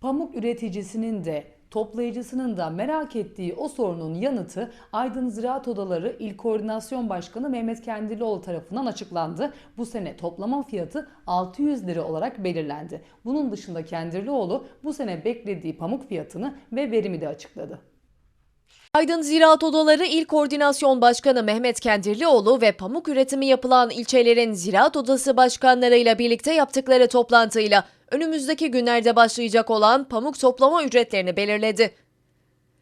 Pamuk üreticisinin de toplayıcısının da merak ettiği o sorunun yanıtı Aydın Ziraat Odaları İl Koordinasyon Başkanı Mehmet Kendirlioğlu tarafından açıklandı. Bu sene toplama fiyatı 600 lira olarak belirlendi. Bunun dışında Kendirlioğlu bu sene beklediği pamuk fiyatını ve verimi de açıkladı. Aydın Ziraat Odaları İl Koordinasyon Başkanı Mehmet Kendirlioğlu ve pamuk üretimi yapılan ilçelerin Ziraat Odası başkanlarıyla birlikte yaptıkları toplantıyla önümüzdeki günlerde başlayacak olan pamuk toplama ücretlerini belirledi.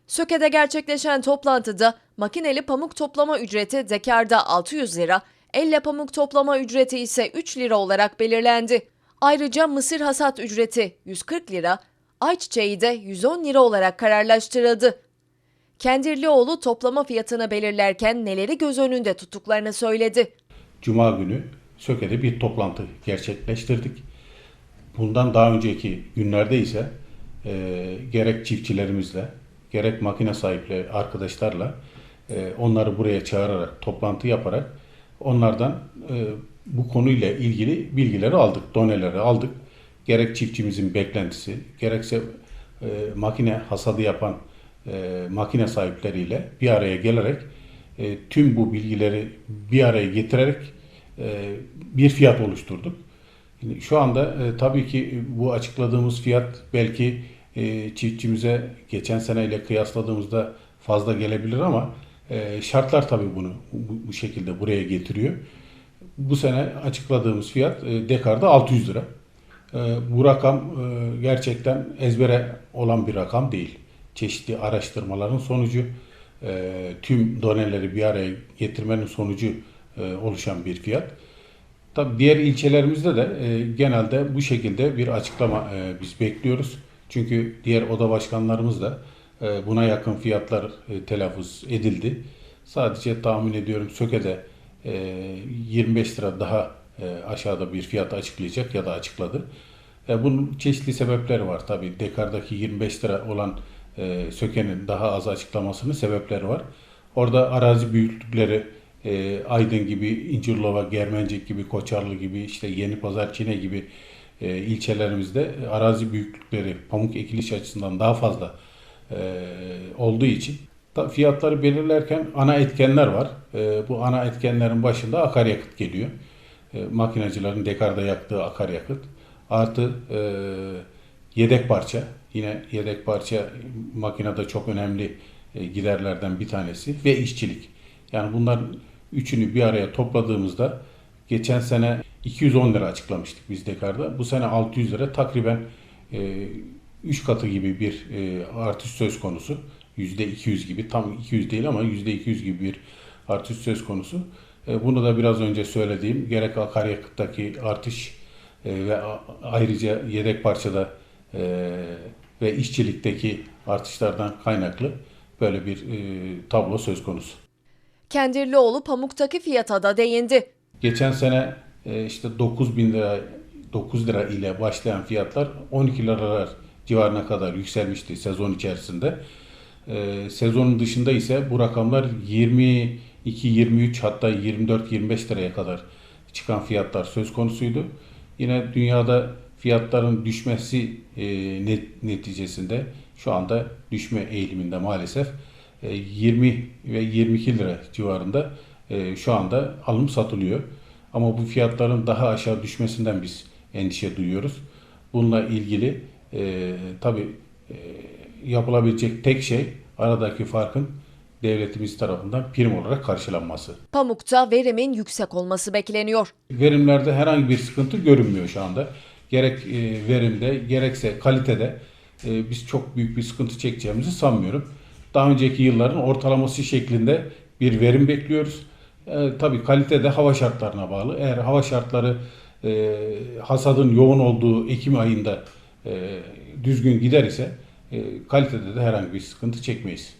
Söke'de gerçekleşen toplantıda makineli pamuk toplama ücreti dekarda 600 lira, elle pamuk toplama ücreti ise 3 lira olarak belirlendi. Ayrıca mısır hasat ücreti 140 lira, ayçiçeği de 110 lira olarak kararlaştırıldı. Kendirlioğlu toplama fiyatını belirlerken neleri göz önünde tuttuklarını söyledi. Cuma günü Söke'de bir toplantı gerçekleştirdik. Bundan daha önceki günlerde ise e, gerek çiftçilerimizle, gerek makine sahipleri arkadaşlarla e, onları buraya çağırarak, toplantı yaparak onlardan e, bu konuyla ilgili bilgileri aldık, doneleri aldık. Gerek çiftçimizin beklentisi, gerekse e, makine hasadı yapan e, makine sahipleriyle bir araya gelerek e, tüm bu bilgileri bir araya getirerek e, bir fiyat oluşturduk. Şimdi Şu anda e, tabii ki bu açıkladığımız fiyat belki e, çiftçimize geçen seneyle kıyasladığımızda fazla gelebilir ama e, şartlar tabii bunu bu, bu şekilde buraya getiriyor. Bu sene açıkladığımız fiyat e, dekarda 600 lira. E, bu rakam e, gerçekten ezbere olan bir rakam değil. Çeşitli araştırmaların sonucu, e, tüm doneleri bir araya getirmenin sonucu e, oluşan bir fiyat. Tabii diğer ilçelerimizde de e, genelde bu şekilde bir açıklama e, biz bekliyoruz. Çünkü diğer oda başkanlarımız da e, buna yakın fiyatlar e, telaffuz edildi. Sadece tahmin ediyorum Söke'de e, 25 lira daha e, aşağıda bir fiyat açıklayacak ya da açıkladı. E, bunun çeşitli sebepleri var tabii. Dekardaki 25 lira olan e, Söke'nin daha az açıklamasının sebepleri var. Orada arazi büyüklükleri e, Aydın gibi, İncirlova, Germencik gibi, Koçarlı gibi, işte Yeni Pazar, Çine gibi e, ilçelerimizde arazi büyüklükleri pamuk ekiliş açısından daha fazla olduğu için fiyatları belirlerken ana etkenler var. Bu ana etkenlerin başında akaryakıt geliyor. Makinacıların dekarda yaktığı akaryakıt. Artı e, yedek parça. Yine yedek parça makinede çok önemli e, giderlerden bir tanesi ve işçilik. Yani bunların üçünü bir araya topladığımızda geçen sene 210 lira açıklamıştık biz dekarda. Bu sene 600 lira takriben 3 katı gibi bir e, artış söz konusu. %200 gibi tam 200 değil ama %200 gibi bir artış söz konusu. E, Bunu da biraz önce söylediğim gerek akaryakıttaki artış e, ve ayrıca yedek parçada e, ve işçilikteki artışlardan kaynaklı böyle bir e, tablo söz konusu. Kendirlioğlu pamuktaki fiyata da değindi. Geçen sene e, işte 9 bin lira 9 lira ile başlayan fiyatlar 12 liralar civarına kadar yükselmişti sezon içerisinde. E, sezonun dışında ise bu rakamlar 22, 23 hatta 24, 25 liraya kadar çıkan fiyatlar söz konusuydu. Yine dünyada fiyatların düşmesi e, net, neticesinde şu anda düşme eğiliminde maalesef e, 20 ve 22 lira civarında e, şu anda alım satılıyor. Ama bu fiyatların daha aşağı düşmesinden biz endişe duyuyoruz. Bununla ilgili e, tabii e, yapılabilecek tek şey aradaki farkın devletimiz tarafından prim olarak karşılanması. Pamukta verimin yüksek olması bekleniyor. Verimlerde herhangi bir sıkıntı görünmüyor şu anda. Gerek e, verimde gerekse kalitede e, biz çok büyük bir sıkıntı çekeceğimizi sanmıyorum. Daha önceki yılların ortalaması şeklinde bir verim bekliyoruz. E, tabii kalite de hava şartlarına bağlı. Eğer hava şartları e, hasadın yoğun olduğu Ekim ayında e, düzgün gider ise e, kalitede de herhangi bir sıkıntı çekmeyiz.